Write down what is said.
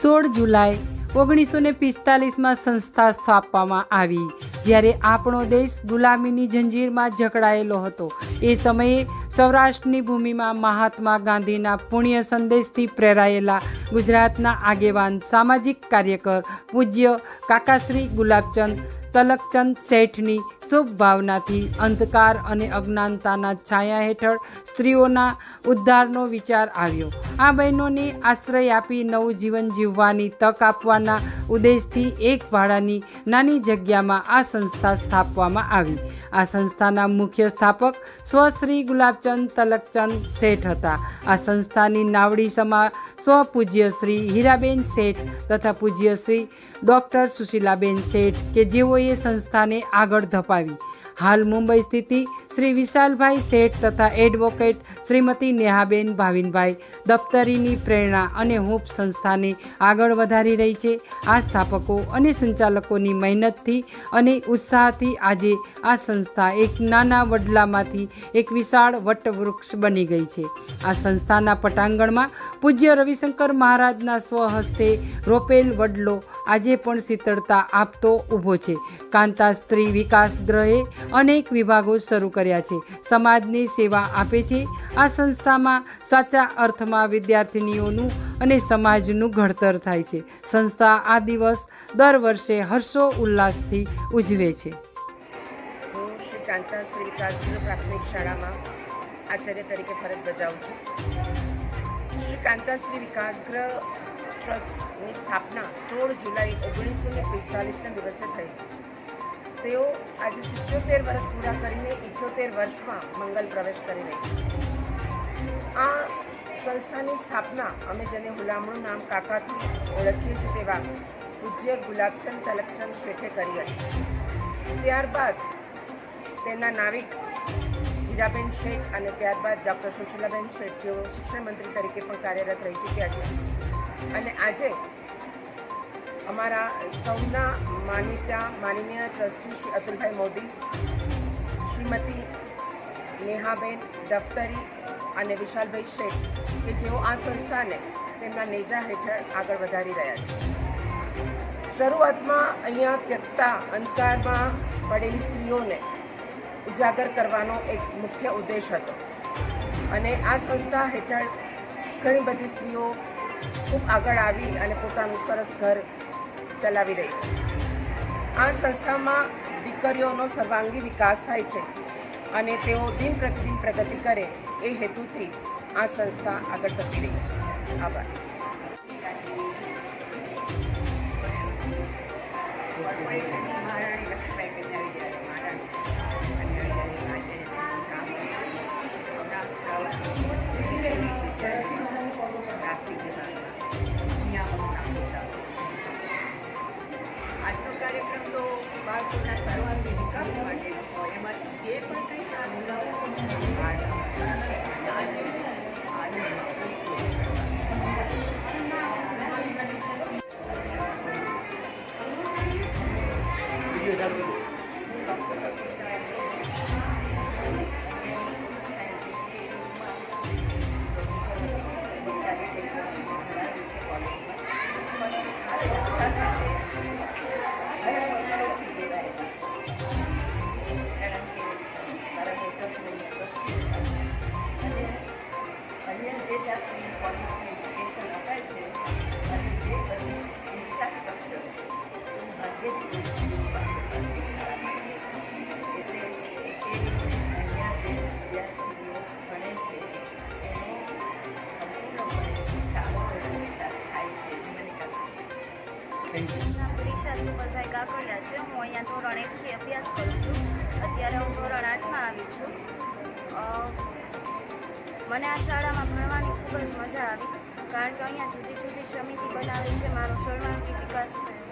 સોળ જુલાઈ ઓગણીસો ને પિસ્તાલીસમાં સંસ્થા સ્થાપવામાં આવી. જ્યારે આપણો દેશ ગુલામીની જંજીરમાં જકડાયેલો હતો. એ સમયે સૌરાષ્ટ્રની ભૂમિમાં મહાત્મા ગાંધીના પુણ્ય સંદેશથી પ્રેરાયેલા ગુજરાતના આગેવાન, સામાજિક કાર્યકર પૂજ્ય કાકાશ્રી ગુલાબચંદ તલકચંદ શેઠની શુભ ભાવનાથી અંધકાર અને અજ્ઞાનતાના છાયા હેઠળ સ્ત્રીઓના ઉદ્ધારનો વિચાર આવ્યો. આ બહેનોને આશ્રય આપી નવું જીવન જીવવાની તક આપવાના ઉદ્દેશથી એક ભાડાની નાની જગ્યામાં આ સંસ્થા સ્થાપવામાં આવી. આ સંસ્થાના મુખ્ય સ્થાપક સ્વશ્રી ગુલાબચંદ તલકચંદ શેઠ હતા. આ સંસ્થાની નાવડી સમા સ્વ શ્રી હીરાબેન શેઠ તથા પૂજ્ય શ્રી ડૉક્ટર સુશીલાબેન શેઠ કે જેઓએ સંસ્થાને આગળ ધપાવી. હાલ મુંબઈ સ્થિતિ શ્રી વિશાલભાઈ શેઠ તથા એડવોકેટ શ્રીમતી નેહાબેન ભાવિનભાઈ દફતરીની પ્રેરણા અને હૂંફ સંસ્થાને આગળ વધારી રહી છે. આ સ્થાપકો અને સંચાલકોની મહેનતથી અને ઉત્સાહથી આજે આ સંસ્થા એક નાના વડલામાંથી એક વિશાળ વટવૃક્ષ બની ગઈ છે. આ સંસ્થાના પટાંગણમાં પૂજ્ય રવિશંકર મહારાજના સ્વહસ્તે રોપેલ વડલો આજે પણ શીતળતા આપતો ઊભો છે. કાંતા સ્ત્રી વિકાસ ગ્રહે અનેક વિભાગો શરૂ કર્યા છે. સમાજની સેવા આપે છે. આ સંસ્થામાં સાચા અર્થમાં વિદ્યાર્થિનીઓનું અને સમાજનું ઘડતર થાય છે. સંસ્થા આ દિવસ દર વર્ષે હર્ષો ઉલ્લાસથી ઉજવે છે. હું શ્રી વિકાસગૃહ પ્રાથમિક શાળામાં આચાર્ય તરીકે ફરજ બજાવું છું. શ્રી કાંતાશ્રી વિકાસગૃહ ટ્રસ્ટની સ્થાપના સોળ જુલાઈ ઓગણીસો ને પિસ્તાલીસના દિવસે થઈ. તેઓ આજે સિત્યોતેર વર્ષ પૂરા કરીને ઇઠ્યોતેર વર્ષમાં મંગલ પ્રવેશ કરી રહી આ સંસ્થાની સ્થાપના અમે જેને હુલામણું નામ કાકાથી ઓળખીએ છીએ તેવા પૂજ્ય ગુલાબચંદ તલકચંદ શેઠે કરી હતી. ત્યારબાદ તેના નાવિક હીરાબેન શેઠ અને ત્યારબાદ ડૉક્ટર સુશીલાબેન શેઠ જેઓ શિક્ષણ મંત્રી તરીકે પણ કાર્યરત રહી ચૂક્યા છે. અને આજે અમારા સૌના માનીતા, માનનીય ટ્રસ્ટી શ્રી અતુલભાઈ મોદી, શ્રીમતી નેહાબેન દફતરી અને વિશાલભાઈ શેઠ કે જેઓ આ સંસ્થાને તેમના નેજા હેઠળ આગળ વધારી રહ્યા છે. શરૂઆતમાં અહીંયા ત્યક્તા અંધકારમાં પડેલી સ્ત્રીઓને ઉજાગર કરવાનો એક મુખ્ય ઉદ્દેશ હતો. અને આ સંસ્થા હેઠળ ઘણી બધી સ્ત્રીઓ ખૂબ આગળ આવી અને પોતાનું સરસ ઘર ચલાવી રહી છે. આ સંસ્થામાં દીકરીઓનો સર્વાંગી વિકાસ થાય છે અને તેઓ દિન પ્રતિદિન પ્રગતિ કરે એ હેતુથી આ સંસ્થા આગળ વધી રહી છે. આભાર. આજનો બાળકોના સર્વાંગી વિકાસ માટેનો હોય એમાંથી જે પણ કંઈ સારું નામ પ્રિશા સુપરભાઈ કાકડિયા છે. હું અહીંયા ધોરણ એકથી અભ્યાસ કરું છું. અત્યારે હું ધોરણ આઠમાં આવી છું. મને આ શાળામાં ભણવાની ખૂબ જ મજા આવી. કારણ કે અહીંયા જુદી જુદી સમિતિ બનાવે છે. મારો સર્વાંગી વિકાસ થાય.